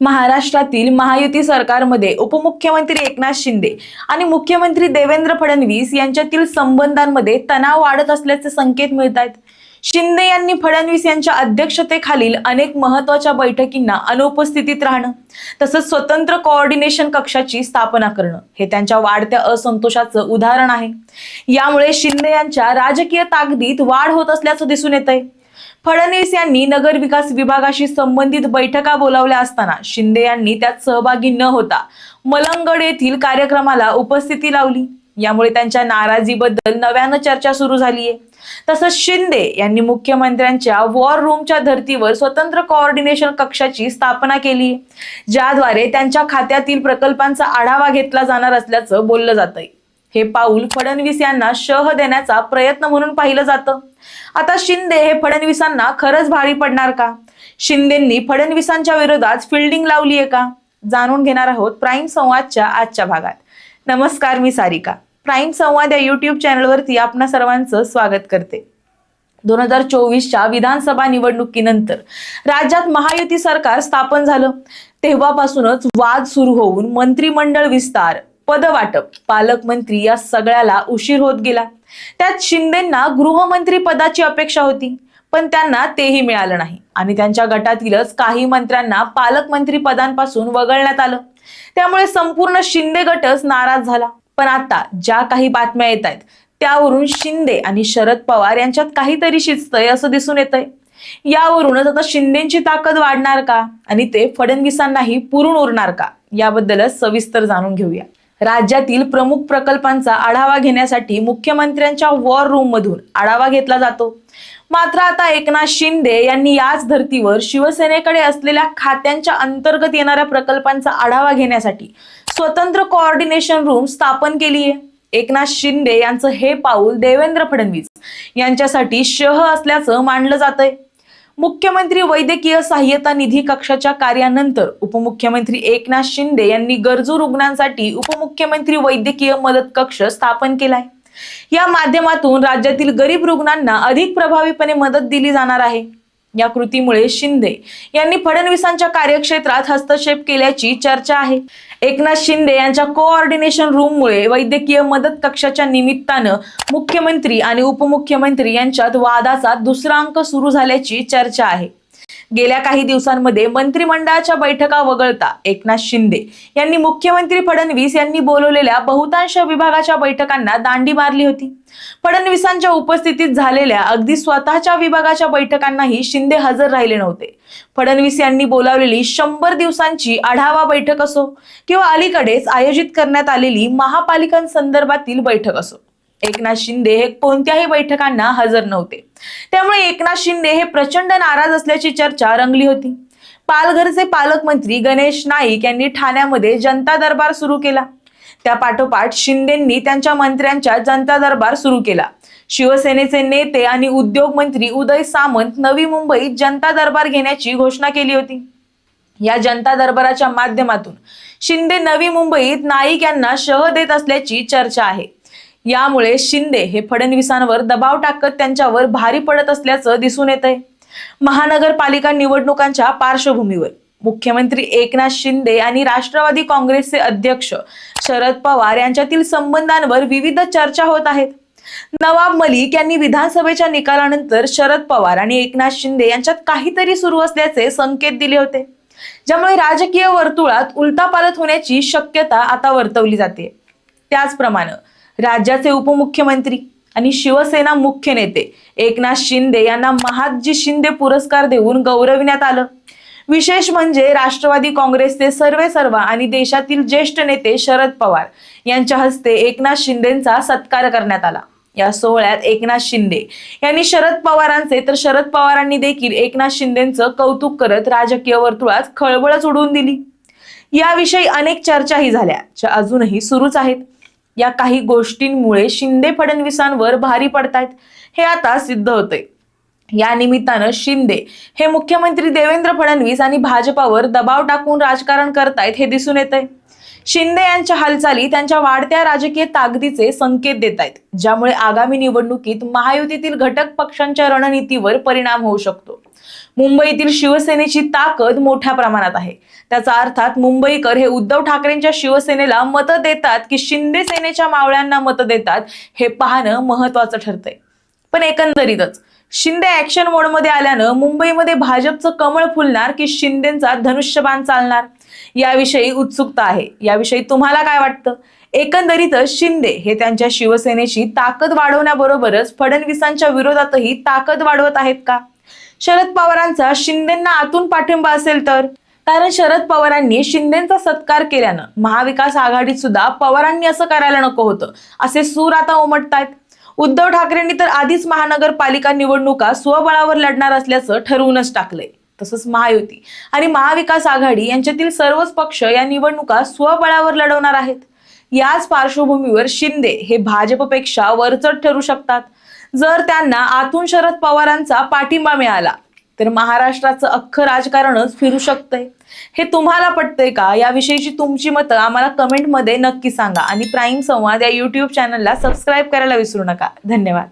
महाराष्ट्रातील महायुती सरकारमध्ये उपमुख्यमंत्री एकनाथ शिंदे आणि मुख्यमंत्री देवेंद्र फडणवीस यांच्यातील संबंधांमध्ये तणाव वाढत असल्याचे संकेत मिळत आहेत शिंदे यांनी फडणवीस यांच्या अध्यक्षतेखालील अनेक महत्त्वाच्या बैठकींना अनुपस्थितीत राहणं तसंच स्वतंत्र कोऑर्डिनेशन कक्षाची स्थापना करणं हे त्यांच्या वाढत्या असंतोषाचं उदाहरण आहे. यामुळे शिंदे यांच्या राजकीय ताकदीत वाढ होत असल्याचं दिसून येत आहे फडणवीस यांनी नगर विकास विभागाशी संबंधित बैठका बोलावल्या असताना शिंदे यांनी त्यात सहभागी न होता मलंगड येथील कार्यक्रमाला उपस्थिती लावली. यामुळे त्यांच्या नाराजीबद्दल नव्यानं चर्चा सुरू झाली आहे तसंच शिंदे यांनी मुख्यमंत्र्यांच्या वॉर रूमच्या धर्तीवर स्वतंत्र कोऑर्डिनेशन कक्षाची स्थापना केली ज्याद्वारे त्यांच्या खात्यातील प्रकल्पांचा आढावा घेतला जाणार असल्याचं बोललं जातंय. हे पाऊल फडणवीस यांना शह देण्याचा प्रयत्न म्हणून पाहिलं जातं. आता शिंदे हे फडणवीसांना खरंच भारी पडणार का? शिंदेंनी फडणवीसांच्या विरोधात फिल्डिंग लावली आहे का? जाणून घेणार आहोत प्राईम संवादच्या आजच्या भागात. नमस्कार मी सारिका. प्राईम संवाद या युट्यूब चॅनलवरती आपणा सर्वांचं स्वागत करते. दोन हजार चोवीसच्या विधानसभा निवडणुकीनंतर राज्यात महायुती सरकार स्थापन झालं. तेव्हापासूनच वाद सुरू होऊन मंत्रिमंडळ विस्तार पदवाटप. पालकमंत्री या सगळ्याला उशीर होत गेला. त्यात शिंदेंना गृहमंत्री पदाची अपेक्षा होती पण त्यांना तेही मिळालं नाही. आणि त्यांच्या गटातीलच काही मंत्र्यांना पालकमंत्री पदांपासून वगळण्यात आलं. त्यामुळे संपूर्ण शिंदे गटच नाराज झाला. पण आता ज्या काही बातम्या येत आहेत त्यावरून शिंदे आणि शरद पवार यांच्यात काहीतरी शिजतंय असं दिसून येतंय. यावरूनच आता शिंदेची ताकद वाढणार का? आणि ते फडणवीसांनाही पुरून उरणार का? याबद्दलच सविस्तर जाणून घेऊया. राज्यातील प्रमुख प्रकल्पांचा आढावा घेण्यासाठी मुख्यमंत्र्यांच्या वॉर रूम मधून आढावा घेतला जातो. मात्र आता एकनाथ शिंदे यांनी याच धर्तीवर शिवसेनेकडे असलेल्या खात्यांच्या अंतर्गत येणाऱ्या प्रकल्पांचा आढावा घेण्यासाठी स्वतंत्र कोऑर्डिनेशन रूम स्थापन केली आहे. एकनाथ शिंदे यांचं हे पाऊल देवेंद्र फडणवीस यांच्यासाठी शह असल्याचं मानलं जातंय. मुख्यमंत्री वैद्यकीय सहाय्यता निधी कक्षाच्या कार्यानंतर उपमुख्यमंत्री एकनाथ शिंदे यांनी गरजू रुग्णांसाठी उपमुख्यमंत्री वैद्यकीय मदत कक्ष स्थापन केलाय. या माध्यमातून राज्यातील गरीब रुग्णांना अधिक प्रभावीपणे मदत दिली जाणार आहे. या कृतीमुळे शिंदे यांनी फडणवीसांच्या कार्यक्षेत्रात हस्तक्षेप केल्याची चर्चा आहे. एकनाथ शिंदे यांच्या कोऑर्डिनेशन रूममुळे वैद्यकीय मदत कक्षाच्या निमित्तानं मुख्यमंत्री आणि उपमुख्यमंत्री यांच्यात वादाचा दुसरा अंक सुरू झाल्याची चर्चा आहे. गेल्या काही दिवसांमध्ये मंत्रिमंडळाच्या बैठका वगळता एकनाथ शिंदे यांनी मुख्यमंत्री फडणवीस यांनी बोलवलेल्या बहुतांश विभागाच्या बैठकांना दांडी मारली होती. फडणवीसांच्या उपस्थितीत झालेल्या अगदी स्वतःच्या विभागाच्या बैठकांनाही शिंदे हजर राहिले नव्हते. फडणवीस यांनी बोलावलेली शंभर दिवसांची आढावा बैठक असो किंवा अलीकडेच आयोजित करण्यात आलेली महापालिकांसंदर्भातील बैठक असो. एकनाथ शिंदे हे कोणत्याही बैठकांना हजर नव्हते. त्यामुळे एकनाथ शिंदे हे प्रचंड नाराज असल्याची चर्चा रंगली होती. पालघरचे पालकमंत्री गणेश नाईक यांनी ठाण्यामध्ये जनता दरबार सुरू केला. त्या पाठोपाठ शिंदेंनी त्यांच्या मंत्र्यांच्या जनता दरबार सुरू केला. शिवसेनेचे नेते आणि उद्योग मंत्री उदय सामंत नवी मुंबईत जनता दरबार घेण्याची घोषणा केली होती. या जनता दरबाराच्या माध्यमातून शिंदे नवी मुंबईत नाईक यांना शह देत असल्याची चर्चा आहे. यामुळे शिंदे हे फडणवीसांवर दबाव टाकत त्यांच्यावर भारी पडत असल्याचं दिसून येत आहे महानगरपालिका निवडणुकांच्या पार्श्वभूमीवर मुख्यमंत्री एकनाथ शिंदे आणि राष्ट्रवादी काँग्रेसचे अध्यक्ष शरद पवार यांच्यातील संबंधांवर विविध चर्चा होत आहेत. नवाब मलिक यांनी विधानसभेच्या निकालानंतर शरद पवार आणि एकनाथ शिंदे यांच्यात काहीतरी सुरू असल्याचे संकेत दिले होते. ज्यामुळे राजकीय वर्तुळात उलटापालट होण्याची शक्यता आता वर्तवली जाते. त्याचप्रमाणे राज्याचे उपमुख्यमंत्री आणि शिवसेना मुख्य नेते एकनाथ शिंदे यांना महादजी शिंदे पुरस्कार देऊन गौरविण्यात आलं. विशेष म्हणजे राष्ट्रवादी काँग्रेसचे सर्वे सर्वा आणि देशातील ज्येष्ठ नेते शरद पवार यांच्या हस्ते एकनाथ शिंदेचा सत्कार करण्यात आला. या सोहळ्यात एकनाथ शिंदे यांनी शरद पवारांचे तर शरद पवारांनी देखील एकनाथ शिंदेचं कौतुक करत राजकीय वर्तुळात खळबळच उडवून दिली. याविषयी अनेक चर्चाही झाल्या ज्या अजूनही सुरूच आहेत. या काही गोष्टींमुळे शिंदे फडणवीसांवर भारी पडतायत हे आता सिद्ध होते या निमित्तानं शिंदे हे मुख्यमंत्री देवेंद्र फडणवीस आणि भाजपावर दबाव टाकून राजकारण करतायत हे दिसून येत आहे शिंदे यांच्या हालचाली त्यांच्या वाढत्या राजकीय ताकदीचे संकेत देत आहेत ज्यामुळे आगामी निवडणुकीत महायुतीतील घटक पक्षांच्या रणनीतीवर परिणाम होऊ शकतो. मुंबईतील शिवसेनेची ताकद मोठ्या प्रमाणात आहे. त्याचा अर्थात मुंबईकर हे उद्धव ठाकरेंच्या शिवसेनेला मतं देतात की शिंदे सेनेच्या मावळ्यांना मतं देतात हे पाहणं महत्वाचं ठरतंय. पण एकंदरीतच शिंदे ऍक्शन मोडमध्ये आल्यानं मुंबईमध्ये भाजपचं कमळ फुलणार की शिंदेचा धनुष्यबाण चालणार? याविषयी उत्सुकता आहे. याविषयी तुम्हाला काय वाटतं? एकंदरीतच शिंदे हे त्यांच्या शिवसेनेची ताकद वाढवण्याबरोबरच फडणवीसांच्या विरोधातही ताकद वाढवत आहेत का? शरद पवारांचा शिंदेंना आतून पाठिंबा असेल तर? कारण शरद पवारांनी शिंदेचा सत्कार केल्यानं महाविकास आघाडीत सुद्धा पवारांनी असं करायला नको होतं. असे सूर आता उमटतायत. उद्धव ठाकरेंनी तर आधीच महानगरपालिका निवडणुका स्वबळावर लढणार असल्याचं ठरवूनच टाकलंय. तसंच महायुती आणि महाविकास आघाडी यांच्यातील सर्वच पक्ष या निवडणुका स्वबळावर लढवणार आहेत. याच पार्श्वभूमीवर शिंदे हे भाजपपेक्षा वरचढ ठरू शकतात. जर त्यांना आतून शरद पवारांचा पाठिंबा मिळाला तर महाराष्ट्राचं अख्खं राजकारणच फिरू शकतंय. हे तुम्हाला पटतंय का? याविषयीची तुमची मतं आम्हाला कमेंटमध्ये नक्की सांगा आणि प्राईम संवाद या युट्यूब चॅनलला सबस्क्राईब करायला विसरू नका. धन्यवाद.